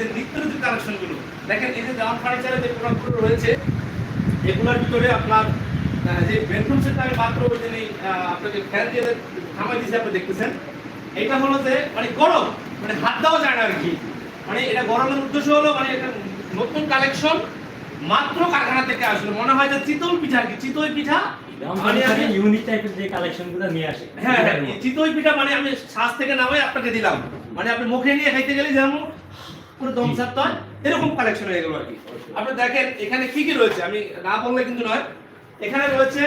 যে নিত্য নতুন কালেকশনগুলো। দেখেন এই যে দেওয়ান ফার্নিচারের যে প্রোডাক্টগুলো রয়েছে এগুলোর ভিতরে আপনার যে বেডরুম সেটটা আমি মাত্র আহ, আপনাকে ফ্যান দিয়ে থামাই দিয়েছি আপনি দেখতেছেন। এটা হলো যে মানে গরম মানে হাত দেওয়া যায় না আর কি মানে এটা গরমের উদ্দেশ্য হলো মানে এটা নতুন কালেকশন মাত্র কারখানা থেকে আসলো। মনে হয় যে চিতল পিঠা কি চিতই পিঠা মানে আমি ইউনিক টাইপের যে কালেকশনগুলো নিয়ে আসে। হ্যাঁ হ্যাঁ চিতই পিঠা মানে আমি শ্বাস থেকে নামে আপনাকে দিলাম। মানে আপনি মুখে নিয়ে খাইতে গেলে যেমন পুরো দম এরকম কালেকশন হয়ে গেল আর কি। আপনি দেখেন, এখানে কি কি রয়েছে? আমি না বললে কিন্তু নয়। এখানে রয়েছে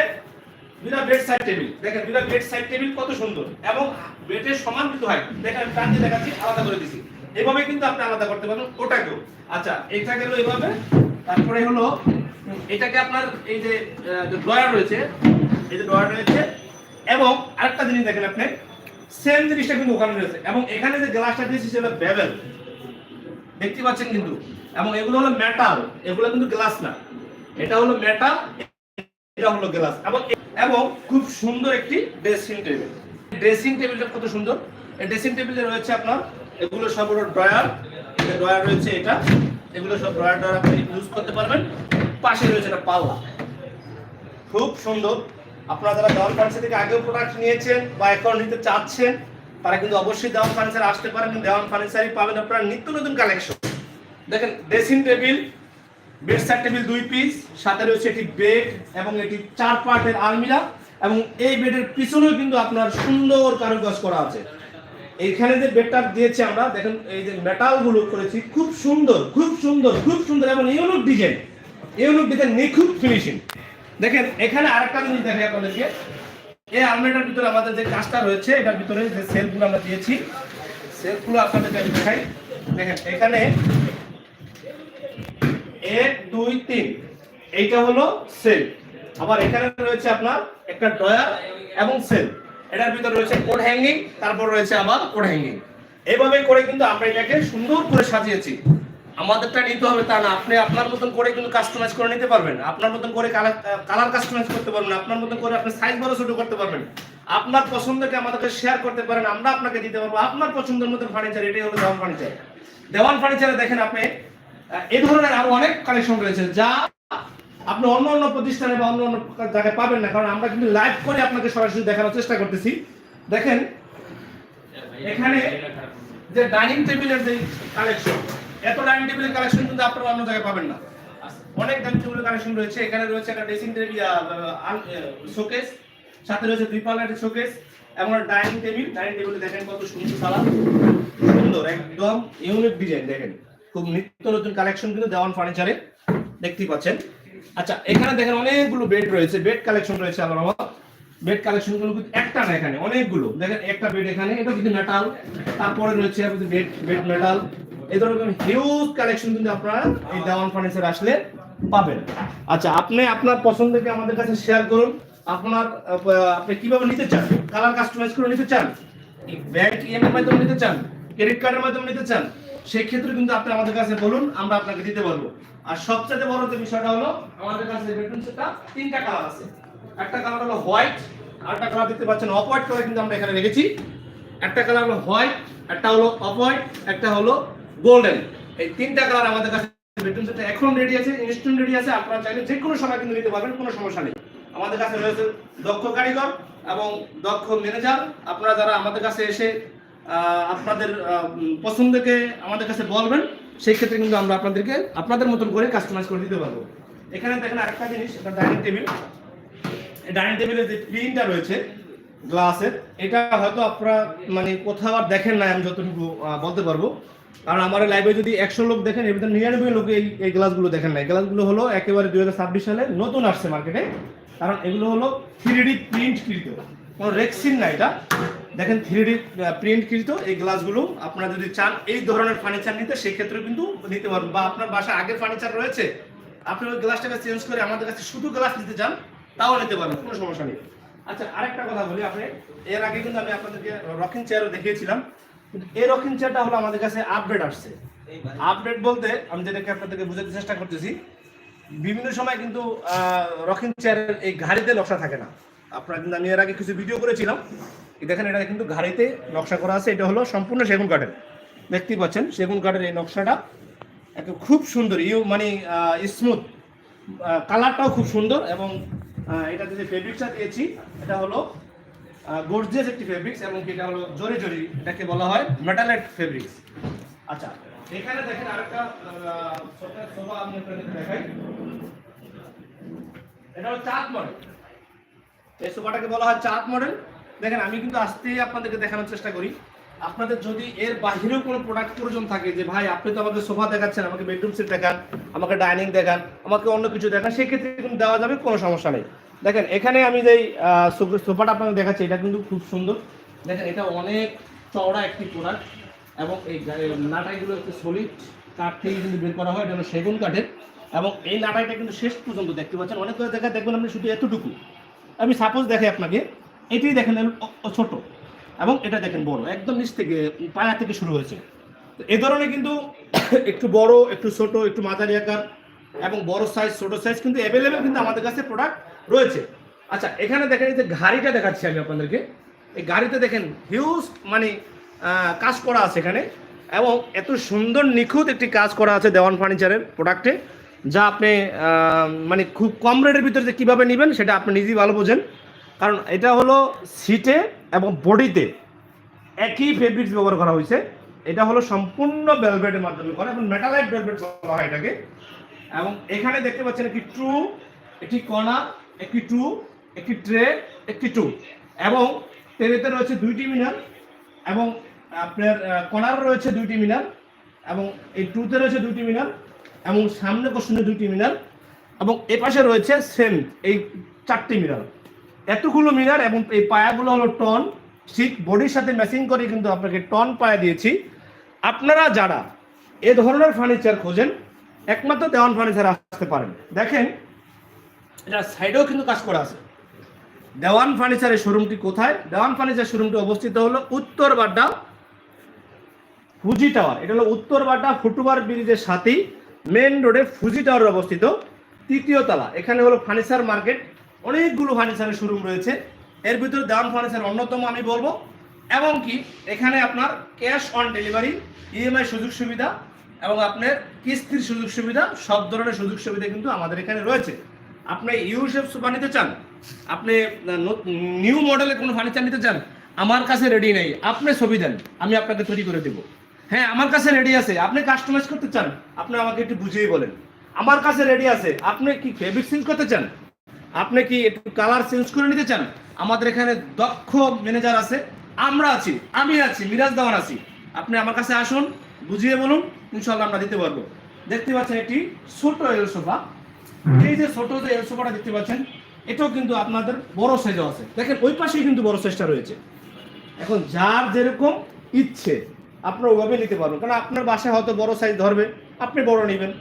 দুটা বেড সাইড টেবিল দেখেন দুটা বেড সাইড টেবিল কত সুন্দর। এবং বেডের সমান কিন্তু হয় দেখেন টান দিয়ে দেখাচ্ছি, আলাদা করে দিছি। এভাবে কিন্তু আপনি আলাদা করতে পারবেন, ওটাকেও। আচ্ছা এটা গেল এভাবে। তারপরে হলো, এটাকে আপনার এই যে ড্রয়ার রয়েছে, এই যে ড্রয়ার রয়েছে। এবং আরেকটা জিনিস দেখেন আপনি সেম জিনিসটা কিন্তু ওখানে রয়েছে। এবং এখানে যে গ্লাসটা দিয়েছি সেটা বেবেল দেখতে পাচ্ছেন কিন্তু। এবং এগুলো হলো মেটাল এগুলো কিন্তু গ্লাস না। এটা হলো মেটাল এটা হলো গ্লাস এবং এবং খুব সুন্দর একটি ড্রেসিং টেবিল ড্রেসিং টেবিলটা কত সুন্দর। এই ড্রেসিং টেবিলে রয়েছে আপনার, এগুলো সব হলো ড্রয়ার ড্রয়ার রয়েছে এটা, এগুলো সব ড্রয়ার ড্রয়ার আপনি ইউজ করতে পারবেন। পাশে রয়েছে একটা পাল্লা। খুব সুন্দর। আপনারা যারা দেওয়ান ফার্নিচার থেকে আগেও প্রোডাক্ট নিয়েছেন বা এখন নিতে চাচ্ছেন তারা কিন্তু অবশ্যই দেওয়ান ফার্নিচার আসতে পারেন দেওয়ান ফার্নিচারই পাবেন আপনারা নিত্য নতুন কালেকশন দেখেন dressing table bed side table দুই পিস সাথে রয়েছে একটি বেড এবং এটি চার পার্টের আলমিরা এবং এই বেডের পিছনেও কিন্তু আপনার সুন্দর কারুকাজ করা আছে। এইখানে যে বেডটা দিয়েছি আমরা, দেখেন, এই যে মেটালগুলো করেছি, খুব সুন্দর খুব সুন্দর খুব সুন্দর এবং ইউনিক ডিজাইন ইউনিক ডিজাইন নিখুঁত ফিনিশিং দেখেন, এখানে আরেকটা জিনিস দেখাই আপনাদেরকে। এই আলমিরাটার ভিতরে আমাদের যে কাজটা রয়েছে, এটার ভিতরে যে সেলফগুলো আমরা দিয়েছি সেলফগুলো আপনাদেরকে আমি দেখাই। দেখেন, এখানে এক, দুই, তিন, এইটা হলো সেল। আবার এখানে রয়েছে আপনার একটা ড্রয়ার এবং সেল। এটার ভিতরে রয়েছে কোড হ্যাঙ্গিং, তারপর রয়েছে আবার কোড হ্যাঙ্গিং। এইভাবে করে কিন্তু আমরা এটাকে সুন্দর করে সাজিয়েছি। আমাদেরটা নিতে হবে তা না। আপনি আপনার মতন করে কিন্তু কাস্টমাইজ করে নিতে পারবেন। আপনার মতন করে কালার কালার কাস্টমাইজ করতে পারবেন আপনার মতন করে আপনি সাইজ বড় ছোট করতে পারবেন। আপনার পছন্দকে আমাদেরকে শেয়ার করতে পারেন, আমরা আপনাকে দিতে পারব। আপনার পছন্দের মতন ফার্নিচার এটাই হলো দেওয়ান ফার্নিচার দেওয়ান ফার্নিচারে দেখেন আপনি এই ধরনের আরও অনেক কালেকশন রয়েছে যা আপনি অন্য অন্য প্রতিষ্ঠানে বা অন্য অন্য জায়গায় পাবেন না। কারণ আমরা কিন্তু লাইভ করে আপনাকে সরাসরি দেখানোর চেষ্টা করতেছি। দেখেন, এখানে যে ডাইনিং টেবিলের যে কালেকশন এত ডাইনিং টেবিলের কালেকশন কিন্তু আপনারা অন্য জায়গায় পাবেন না। অনেক ডাইনিং টেবিলের কালেকশন রয়েছে। এখানে রয়েছে একটা ড্রেসিং টেবিল শোকেস সাথে রয়েছে দুই পাল্লার শোকেস এবং ডাইনিং টেবিল ডাইনিং টেবিলে দেখেন কত সুন্দর কালার সুন্দর, একদম ইউনিক ডিজাইন দেখেন। খুব নিত্য নতুন কালেকশন কিন্তু দেওয়ান ফার্নিচারে দেখতেই পাচ্ছেন। আচ্ছা এখানে দেখেন অনেকগুলো বেড রয়েছে। বেড কালেকশন রয়েছে আমার আমার বেড কালেকশনগুলো কিন্তু একটা না এখানে, অনেকগুলো। দেখেন একটা বেড এখানে, এটা কিন্তু মেটাল তারপরে রয়েছে বেড বেড মেটাল এই ধরনের হিউজ কালেকশন কিন্তু আপনারা এই দেওয়ান ফার্নিচার আসলে পাবেন। আচ্ছা আপনি আপনার পছন্দকে আমাদের কাছে শেয়ার করুন। আপনার আপনি কীভাবে নিতে চান? কালার কাস্টমাইজ করে নিতে চান? ব্যাংক ইএমআই মাধ্যমে নিতে চান? ক্রেডিট কার্ডের মাধ্যমে নিতে চান? সেই ক্ষেত্রে কিন্তু আপনি আমাদের কাছে বলুন, আমরা আপনাকে দিতে পারব। আর সবচেয়ে বড় যে বিষয়টা হলো, আমাদের কাছে বেডরুম সেটটা তিনটা কালার আছে। একটা কালার হলো হোয়াইট আর একটা কালার দেখতে পাচ্ছেন অফ হোয়াইট কালার কিন্তু আমরা এখানে রেখেছি। একটা কালার হলো হোয়াইট একটা হলো অফ হোয়াইট একটা হলো গোল্ডেন এই তিনটা কালার আমাদের কাছে বেডরুম সেটটা এখন রেডি আছে ইনস্ট্যান্ট রেডি আছে। আপনারা চাইলে যে কোনো সময় কিন্তু নিতে পারবেন, কোনো সমস্যা নেই। আমাদের কাছে রয়েছে দক্ষ কারিগর এবং দক্ষ ম্যানেজার আপনারা যারা আমাদের কাছে এসে আপনাদের পছন্দকে আমাদের কাছে বলবেন, সেই ক্ষেত্রে কিন্তু আমরা আপনাদেরকে, আপনাদের মতন করে কাস্টমাইজ করে দিতে পারব। এখানে দেখেন আরেকটা জিনিস, এটা ডাইনিং টেবিল ডাইনিং টেবিলের যে প্রিন্টটা রয়েছে গ্লাসের এটা হয়তো আপনারা মানে কোথাও আর দেখেন না আমি যতটুকু বলতে পারব। কারণ আমার লাইভে যদি একশো লোক দেখেন, এর ভিতরে নিরানব্বই লোক এই এই গ্লাসগুলো দেখেন না গ্লাসগুলো হলো একেবারে দুই হাজার ছাব্বিশ সালে নতুন আসছে মার্কেটে কারণ এগুলো হলো থ্রি ডি প্রিন্ট কৃত। কোনো রেক্সিন না এটা। দেখেন থ্রি ডি প্রিন্ট কৃত। এই গ্লাসগুলো আপনারা যদি চান এই ধরনের ফার্নিচার নিতে, সেক্ষেত্রে কিন্তু নিতে পারবেন। বা আপনার বাসায় আগের ফার্নিচার রয়েছে, আপনি ওই গ্লাসটাকে চেঞ্জ করে আমাদের কাছে শুধু গ্লাস নিতে চান, তাও নিতে পারবেন, কোনো সমস্যা নেই। আচ্ছা আরেকটা কথা বলি, আপনি, এর আগে কিন্তু আমি আপনাদেরকে রকিং চেয়ারও দেখিয়েছিলাম। রকিং চেয়ারটা হলো আমাদের কাছে আপডেট আসছে। আপডেট বলতে আমি যেটাকে আপনাদেরকে বোঝাতে চেষ্টা করতেছি, বিভিন্ন সময় কিন্তু রকিং চেয়ারের এই ঘাড়িতে নকশা থাকে না। আপনারা কিন্তু আমি এর আগে কিছু ভিডিও করেছিলাম। দেখেন, এটা কিন্তু ঘাড়িতে নকশা করা আছে। এটা হলো সম্পূর্ণ সেগুন কাঠের। দেখতেই পাচ্ছেন, সেগুন কাঠের এই নকশাটা একটা খুব সুন্দর, ইউ মানে স্মুথ কালারটাও খুব সুন্দর এবং এটাতে যে ফেব্রিক্সটা দিয়েছি, এটা হলো গর্জিয়াস একটি ফেব্রিক্স এবং এটা হলো জরি জরি, এটাকে বলা হয় মেটালেট ফেব্রিক্স আচ্ছা এখানে দেখেন আরেকটা সোফা আমি আপনাদেরকে দেখাই। এটা হলো চাঁদ মডেল এই সোফাটাকে বলা হয় চাঁদ মডেল দেখেন, আমি কিন্তু আস্তেই আপনাদেরকে দেখানোর চেষ্টা করি। আপনাদের যদি এর বাহিরেও কোনো প্রোডাক্ট প্রয়োজন থাকে যে, ভাই, আপনি তো আমাকে সোফা দেখাচ্ছেন, আমাকে বেডরুম সেট দেখান, আমাকে ডাইনিং দেখান, আমাকে অন্য কিছু দেখান, সেক্ষেত্রে কিন্তু দেওয়া যাবে, কোনো সমস্যা নেই। দেখেন, এখানে আমি যেই সোফাটা আপনাকে দেখাচ্ছি, এটা কিন্তু খুব সুন্দর। দেখেন, এটা অনেক চওড়া একটি প্রোডাক্ট এবং এই নাটাইগুলো একটু সলিড কাঠ থেকে কিন্তু বের করা হয়, এটা হলো সেগুন কাঠের। এবং এই নাটাইটা কিন্তু শেষ পর্যন্ত দেখতে পাচ্ছেন। অনেক করে জায়গায় দেখবেন আপনি শুধু এতটুকু। আমি সাপোজ দেখাই আপনাকে এটি দেখেন ছোট এবং এটা দেখেন বড়, একদম নিচ থেকে, পায়া থেকে শুরু হয়েছে। এ ধরনের কিন্তু একটু বড়, একটু ছোট, একটু মাঝারি আকার এবং বড় সাইজ ছোট সাইজ কিন্তু অ্যাভেলেবেল কিন্তু আমাদের কাছে প্রোডাক্ট রয়েছে। আচ্ছা এখানে দেখেন এই যে গাড়িটা দেখাচ্ছি আমি আপনাদেরকে। এই গাড়িতে দেখেন হিউজ মানে কাজ করা আছে এখানে এবং এত সুন্দর নিখুঁত একটি কাজ করা আছে দেওয়ান ফার্নিচারের প্রোডাক্টে যা আপনি মানে খুব কম রেটের ভিতরে যে কীভাবে নেবেন সেটা আপনি নিজেই ভালো বোঝেন। কারণ এটা হলো সিটে এবং বডিতে একই ফেব্রিক্স ব্যবহার করা হয়েছে। এটা হলো সম্পূর্ণ বেলভেটের মাধ্যমে করা এবং মেটালাইট বেলভেট বলা হয় এটাকে। এবং এখানে দেখতে পাচ্ছেন একটি ট্রু একটি কণা একটি টু, একটি ট্রে, একটি টু। এবং ট্রেতে রয়েছে দুইটি মিনার এবং আপনার কণার রয়েছে দুইটি মিনার এবং এই টুতে রয়েছে দুইটি মিনার এবং সামনে কোশ্চেনে দুইটি মিনার এবং এ পাশে রয়েছে সেম এই চারটি মিনার। এতগুলো মিনার এবং এই পায়াগুলো হলো টন। ঠিক বডির সাথে ম্যাচিং করে কিন্তু আপনাকে টন পায়া দিয়েছি। আপনারা যারা এ ধরনের ফার্নিচার খোঁজেন, একমাত্র দেওয়ান ফার্নিচার আসতে পারেন। দেখেন এটা সাইডেও কিন্তু কাজ করা আছে। দেওয়ান ফার্নিচারের শোরুমটি কোথায়? দেওয়ান ফার্নিচার শোরুমটি অবস্থিত হলো উত্তর বাড্ডা ফুজি টাওয়ার। এটা হলো উত্তর বাড্ডা ফুটওভার ব্রিজের সাথেই মেন রোডে ফুজি টাওয়ার অবস্থিত। তৃতীয় তলা। এখানে হলো ফার্নিচার মার্কেট। অনেকগুলো ফার্নিচারের শোরুম রয়েছে। এর ভিতরে দাম ফার্নিচার অন্যতম আমি বলব। এবং কি, এখানে আপনার ক্যাশ অন ডেলিভারি, ইএমআই সুযোগ সুবিধা এবং আপনার কিস্তির সুযোগ সুবিধা, সব ধরনের সুযোগ সুবিধা কিন্তু আমাদের এখানে রয়েছে। আপনি ইউসেফ সোফা নিতে চান? আপনি নিউ মডেলের কোনো ফার্নিচার নিতে চান? আমার কাছে রেডি নেই। আপনি ছবি দেন, আমি আপনাকে তৈরি করে দেবো। হ্যাঁ আমার কাছে রেডি আছে। আপনি কাস্টমাইজ করতে চান, আপনি আমাকে একটু বুঝিয়ে বলেন। আমার কাছে রেডি আছে। আপনি কি ফেব্রিক চেঞ্জ করতে চান? আপনি কি একটু কালার চেঞ্জ করে নিতে চান? আমাদের এখানে দক্ষ ম্যানেজার আছে। আমরা আছি, আমি আছি, মিরাজ দেওয়ান আছি। আপনি আমার কাছে আসুন, বুঝিয়ে বলুন ইনশাল্লাহ আমরা দিতে পারব। দেখতে পাচ্ছেন এটি ছোট সোফা। এই যে ছোট যে এল দেখতে পাচ্ছেন, এটাও কিন্তু আপনাদের বড় সাইজও আছে। দেখেন, ওই পাশেই কিন্তু বড় সাইজটা রয়েছে। এখন যার যেরকম ইচ্ছে, আপনার ওইভাবে নিতে পারবেন। কারণ আপনার বাসায় হয়তো বড় সাইজ ধরবে, আপনি বড় নেবেন।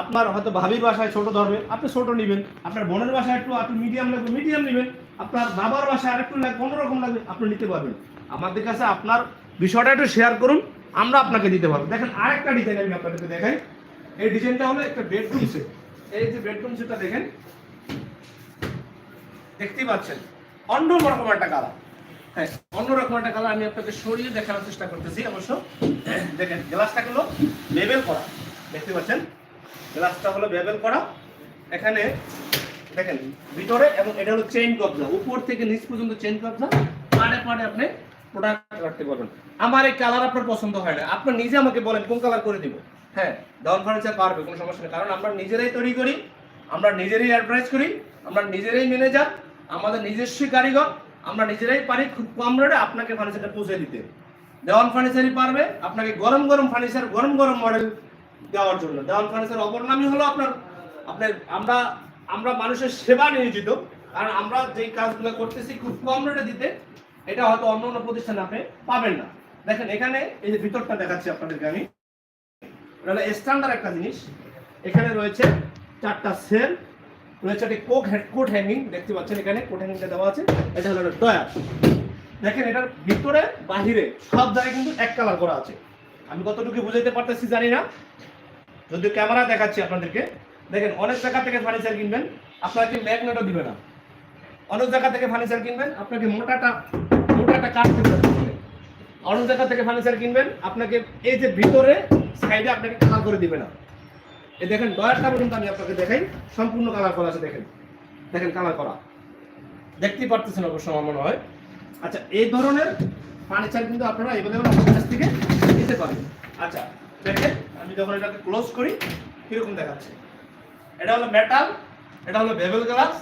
আপনার হয়তো ভাবির বাসায় ছোট ধরবে, আপনি ছোট নেবেন। আপনার বোনের বাসায় একটু আপনি মিডিয়াম লাগবে মিডিয়াম নেবেন। আপনার বাবার বাসায় আরেকটু লাগবে, অন্যরকম লাগবে, আপনি নিতে পারবেন। আমাদের কাছে আপনার বিষয়টা একটু শেয়ার করুন, আমরা আপনাকে দিতে পারব। দেখেন, আরেকটা ডিজাইন আমি আপনাদেরকে দেখাই। এই ডিজাইনটা হলো একটা বেডরুম সেট এই যে বেডরুম সেটটা দেখেন, দেখতেই পাচ্ছেন অন্যরকম একটা কালার হ্যাঁ অন্যরকম একটা কালার আমি আপনাকে সরিয়ে দেখানোর চেষ্টা করতেছি, অবশ্য, দেখেন গ্লাসটা হলো লেবেল করা, দেখতে পাচ্ছেন? গ্লাসটা হলো লেবেল করা। এখানে, দেখেন, ভিতরে এবং এটা হলো চেইন কবজা উপর থেকে নিচ পর্যন্ত চেইন কবজা পাড়ে পাড়ে আপনি প্রোডাক্ট রাখতে পারবেন। আমার এই কালার আপনার পছন্দ হয় না আপনি নিজে আমাকে বলেন কোন কালার করে দিব। হ্যাঁ ডাউন ফার্নিচার পারবে কোনো সমস্যা নেই। কারণ আমরা নিজেরাই তৈরি করি, আমরা নিজেরাই অ্যাডভাইস করি, আমরা নিজেরাই ম্যানেজার আমাদের নিজস্ব কারিগর, আমরা নিজেরাই পারি খুব কম রেটে আপনাকে ফার্নিচারটা পৌঁছে দিতে। দেওয়ান ফার্নিচারই পারবে, আপনাকে গরম গরম ফার্নিচার গরম গরম মডেল দেওয়ার জন্য। দেওয়ান ফার্নিচার অপর নামই হলো আপনার আপনার, আমরা আমরা মানুষের সেবা নিয়োজিত, কারণ আমরা যেই কাজগুলো করতেছি খুব কম রেটে দিতে, এটা হয়তো অন্য অন্য প্রতিষ্ঠানে আপনি পাবেন না। দেখেন, এখানে এই যে ভিতরটা দেখাচ্ছি আপনাদেরকে আমি। এটা স্ট্যান্ডার্ড একটা জিনিস। এখানে রয়েছে চারটা সেল রয়েছে একটি কোক হেড কোট হ্যাঙ্গিং দেখতে পাচ্ছেন এখানে কোট হ্যাঙ্গিংটা দেওয়া আছে। এটা হলো ডয়ার দেখেন এটার ভিতরে, বাহিরে সব জায়গায় কিন্তু এক কালার করা আছে। আমি কতটুকু বুঝাইতে পারতেছি জানি না। যদি ক্যামেরা দেখাচ্ছি আপনাদেরকে। দেখেন, অনেক জায়গা থেকে ফার্নিচার কিনবেন, আপনাকে ম্যাগনেটও দিবে না। অনেক জায়গা থেকে ফার্নিচার কিনবেন, আপনাকে মোটাটা মোটাটা কাঠ দিবে জায়গা থেকে ফার্নিচার কিনবেন, আপনাকে এই যে ভিতরে সাইডে আপনাকে কালার করে দিবে না। এই দেখেন ডয়ারটা পর্যন্ত আমি আপনাকে দেখাই, সম্পূর্ণ কালার করা আছে, দেখেন। দেখেন কালার করা। দেখতেই পারতেছেন অবশ্য আমার মনে হয়। আচ্ছা এই ধরনের ফার্নিচার কিন্তু আপনারা এভেলেবল আমাদের কাছ থেকে নিতে পারেন আচ্ছা দেখেন, আমি যখন এটাকে ক্লোজ করি, কীরকম দেখাচ্ছে। এটা হলো মেটাল এটা হলো বেবেল গ্লাস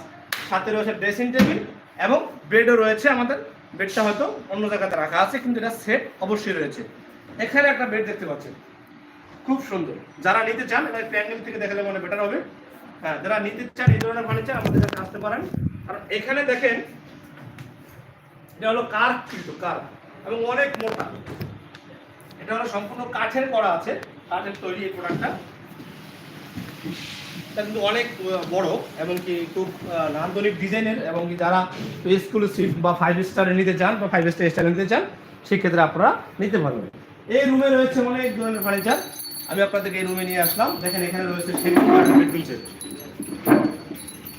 সাথে রয়েছে ড্রেসিং টেবিল এবং বেডও রয়েছে আমাদের বেডটা হয়তো অন্য জায়গাতে রাখা আছে, কিন্তু এটা সেট অবশ্যই রয়েছে। এখানে একটা বেড দেখতে পাচ্ছেন। খুব সুন্দর। যারা নিতে চান এটা প্যান্ডেল থেকে দেখালে মনে বেটার হবে। হ্যাঁ যারা নিতে চান, এই ধরনের ফার্নিচার আমাদের কাছে আসতে পারেন। কারণ এখানে দেখেন, এটা হলো কার কিন্তু কার এবং অনেক মোটা। এটা হলো সম্পূর্ণ কাঠের করা আছে। কাঠের তৈরি এই প্রোডাক্টটা এটা কিন্তু অনেক বড় এবং কি খুব নান্দনিক ডিজাইনের এবং কি যারা এক্সক্লুসিভ বা ফাইভ স্টারে নিতে চান বা ফাইভ স্টার স্টারে নিতে চান, সেক্ষেত্রে আপনারা নিতে পারবেন। এই রুমে রয়েছে অনেক ধরনের ফার্নিচার আমি আপনাদেরকে এই রুমে নিয়ে আসলাম। দেখেন এখানে রয়েছে সেগুন কাঠের বেডরুম সেট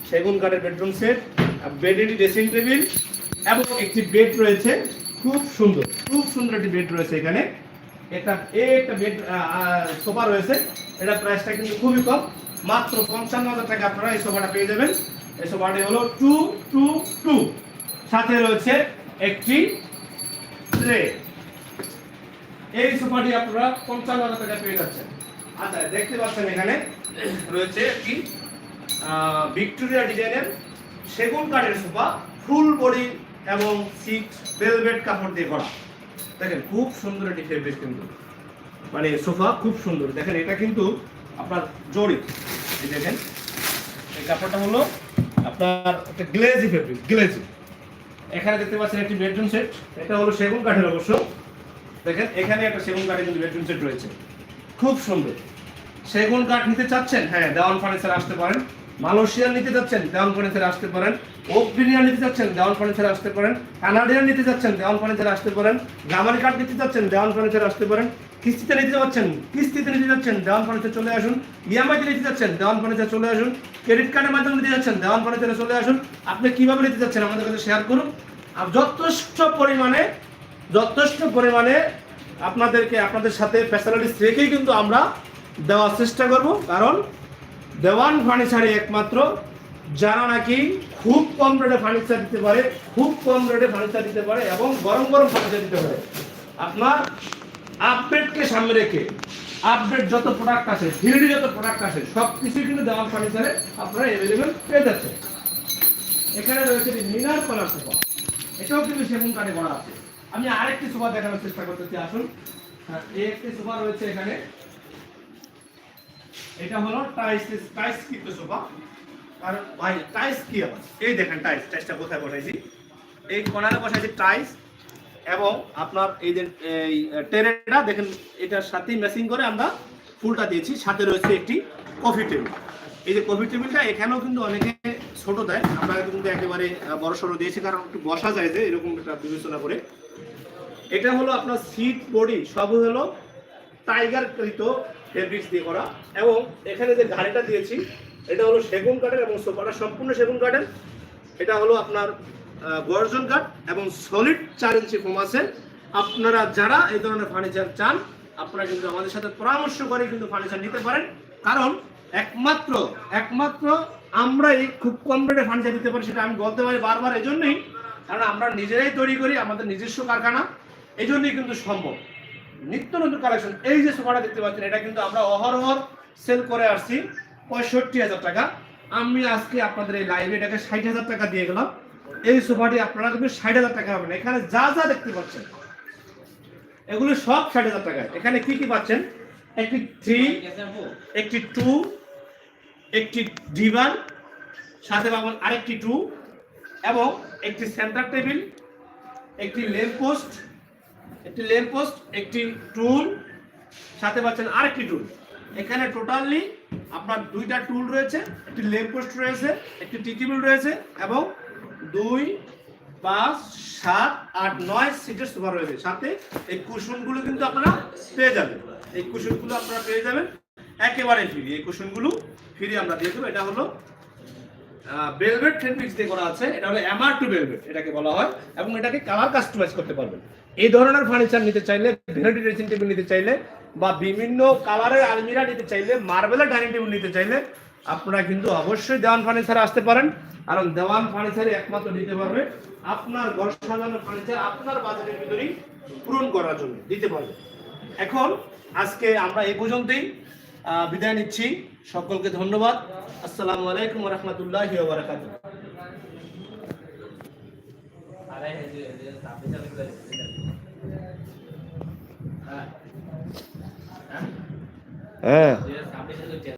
সেগুন কাঠের বেডরুম সেট বেডের ড্রেসিং টেবিল এবং একটি বেড রয়েছে। খুব সুন্দর খুব সুন্দর একটি বেড রয়েছে এখানে। এটা এই একটা বেড সোফা রয়েছে। এটা প্রাইসটা কিন্তু খুবই কম। মাত্র পঞ্চান্ন হাজার টাকা আপনারা এই সোফাটা পেয়ে যাবেন। এই সোফাটি হলো টু টু টু। সাথে রয়েছে একটি ট্রে। এই সোফাটি আপনারা পঞ্চান্ন হাজার টাকা পেয়ে যাচ্ছেন। আচ্ছা দেখতে পাচ্ছেন এখানে রয়েছে একটি ভিক্টোরিয়া ডিজাইনের সেগুন কাঠের সোফা, ফুল বডি এবং সিট, ভেলভেট কাপড় দিয়ে করা। দেখেন, খুব সুন্দর একটি ফেব্রিক কিন্তু। মানে সোফা খুব সুন্দর। দেখেন, এটা কিন্তু আপনার এই দেখেন, এই কাপড়টা হলো আপনার একটা গ্লেজি ফেব্রিক গ্লেজি। এখানে দেখতে পাচ্ছেন একটি বেডরুম সেট এটা হলো সেগুন কাঠের অবশ্য। দেখেন, এখানে একটা সেগুন কাঠের কিন্তু বেডরুম সেট রয়েছে। খুব সুন্দর। সেগুন কাঠ নিতে চাচ্ছেন? হ্যাঁ দেওয়ান ফার্নিচার আসতে পারেন। মালয়েশিয়ান নিতে চাচ্ছেন দেওয়ান ফার্নিচার আসতে পারেন। ওক বিরিয়ানি নিতে চাচ্ছেন দেওয়ান ফার্নিচার আসতে পারেন। কানাডিয়ান নিতে চাচ্ছেন দেওয়ান ফার্নিচার আসতে পারেন। জামানি কাঠ নিতে চাচ্ছেন দেওয়ান ফার্নিচার আসতে পারেন। কিস্তিতে নিতে যাচ্ছেন, কিস্তিতে নিতে যাচ্ছেন দেওয়ান ফার্নিচার চলে আসুন। ইএমআইতে নিতে যাচ্ছেন দেওয়ান ফার্নিচার চলে আসুন। ক্রেডিট কার্ডের মাধ্যমে নিতে যাচ্ছেন দেওয়ান ফার্নিচারে চলে আসুন। আপনি কীভাবে নিতে যাচ্ছেন আমাদের কাছে শেয়ার করুন। আর যথেষ্ট পরিমাণে যথেষ্ট পরিমাণে আপনাদেরকে, আপনাদের সাথে ফ্যাসিলিটিস রেখেই কিন্তু আমরা দেওয়ার চেষ্টা করব। কারণ দেওয়ান ফার্নিচারে একমাত্র যারা নাকি খুব কম রেটে ফার্নিচার দিতে পারে খুব কম রেটে ফার্নিচার দিতে পারে এবং গরম গরম ফার্নিচার দিতে পারে। আপনার আপডেটকে সামনে রেখে আপডেট যত প্রোডাক্ট আছে থ্রিডি যত প্রোডাক্ট আছে সব কিছুই কিন্তু দেওয়ান ফার্নিচারে আপনারা অ্যাভেলেবেল পেয়ে যাচ্ছেন। এখানে রয়েছে মিনার কলার সোফা। এটাও কিন্তু সেগুন কাঠে করা আছে। আমি আরেকটি সোফা দেখানোর চেষ্টা করতেছি আসুন। হ্যাঁ, এই একটি সোফা রয়েছে এখানে। এটা হলো টাইস টাইস কিন্তু সোফা? আর ভাই, টাইস কি আবার? এই দেখেন টাইস, টাইসটা কোথায় বসাইছি? এই কোনারে বসাইছি টাইস এবং আপনার এই যে, এই টেরেটা, দেখেন এটার সাথেই ম্যাচিং করে আমরা ফুলটা দিয়েছি। সাথে রয়েছে একটি কফি টেবিল এই যে কফি টেবিলটা এখানেও কিন্তু অনেকে ছোট দেয় আমরা কিন্তু একেবারে বড় সড়ো দিয়েছি, কারণ একটু বসা যায় যে, এরকম একটা বিবেচনা করে। এটা হলো আপনার সিট বডি সব হলো টাইগার কৃত ফেব্রিক্স দিয়ে করা। এবং এখানে যে গাড়িটা দিয়েছি, এটা হলো সেগুন কাঠের এবং সোফাটা সম্পূর্ণ সেগুন কাঠের। এটা হলো আপনার গর্জন কাঠ এবং সলিড চার ইঞ্চি ফোম আছে। আপনারা যারা এই ধরনের ফার্নিচার চান, আপনারা কিন্তু আমাদের সাথে পরামর্শ করে কিন্তু ফার্নিচার নিতে পারেন। কারণ একমাত্র একমাত্র আমরাই খুব কম রেটে ফার্নিচার দিতে পারি, সেটা আমি বলতে পারি বারবার এই জন্যই কারণ আমরা নিজেরাই তৈরি করি, আমাদের নিজস্ব কারখানা। এই জন্যই কিন্তু সম্ভব। নিত্য নতুন কালেকশন এই যে সোফাটা দেখতে পাচ্ছেন, এটা কিন্তু আমরা অহরহর সেল করে আসছি পঁয়ষট্টি হাজার টাকা। আমি আজকে আপনাদের এই লাইভে এটাকে ষাট হাজার টাকা দিয়ে গেলাম। এই সোফাটি আপনারা কিন্তু ষাট হাজার টাকা পাবেন। এখানে যা যা দেখতে পাচ্ছেন, এগুলো সব ষাট হাজার টাকায় এখানে কি কি পাচ্ছেন? একটি থ্রি একটি টু একটি ডিভান সাথে পাবেন আরেকটি টু এবং একটি সেন্টার টেবিল একটি লেম্প পোস্ট একটি ল্যাম্প পোস্ট একটি টুল সাথে পাচ্ছেন আরেকটি টুল এখানে টোটালি আপনার দুইটা টুল রয়েছে, একটি ল্যাম্প পোস্ট রয়েছে, একটি টিকিবিল রয়েছে এবং দুই, পাঁচ, সাত, আট, নয় সিটের সোফা রয়েছে। সাথে এই কুশনগুলো কিন্তু আপনারা পেয়ে যাবেন। এই কুশনগুলো আপনারা পেয়ে যাবেন। একেবারে ফ্রি এই কুশনগুলো ফ্রি আমরা দিয়ে দেবো। এটা হলো ভেলভেট ফেব্রিক্স দিয়ে করা আছে। এটা হলো এমআর টু বেলভেট এটাকে বলা হয়। এবং এটাকে কালার কাস্টমাইজ করতে পারবেন। এই ধরনের ফার্নিচার নিতে চাইলে ভ্যানিটি ড্রেসিং টেবিল নিতে চাইলে, বা বিভিন্ন কালারের আলমিরা নিতে চাইলে মার্বেলের ডাইনিং টেবিল নিতে চাইলে, আপনারা কিন্তু অবশ্যই দেওয়ান ফার্নিচারে আসতে পারেন। কারণ দেওয়ান ফার্নিচারে একমাত্র দিতে পারবে আপনার ঘর সাজানোর ফার্নিচার আপনার বাজেটের ভিতরেই পূরণ করার জন্য দিতে পারবে। এখন আজকে আমরা এই পর্যন্তই বিদায় নিচ্ছি। সকলকে ধন্যবাদ। আসসালামু আলাইকুম রহমতুল্লাহ বারাকাতুহ হ্যাঁ।, হ্যাঁ।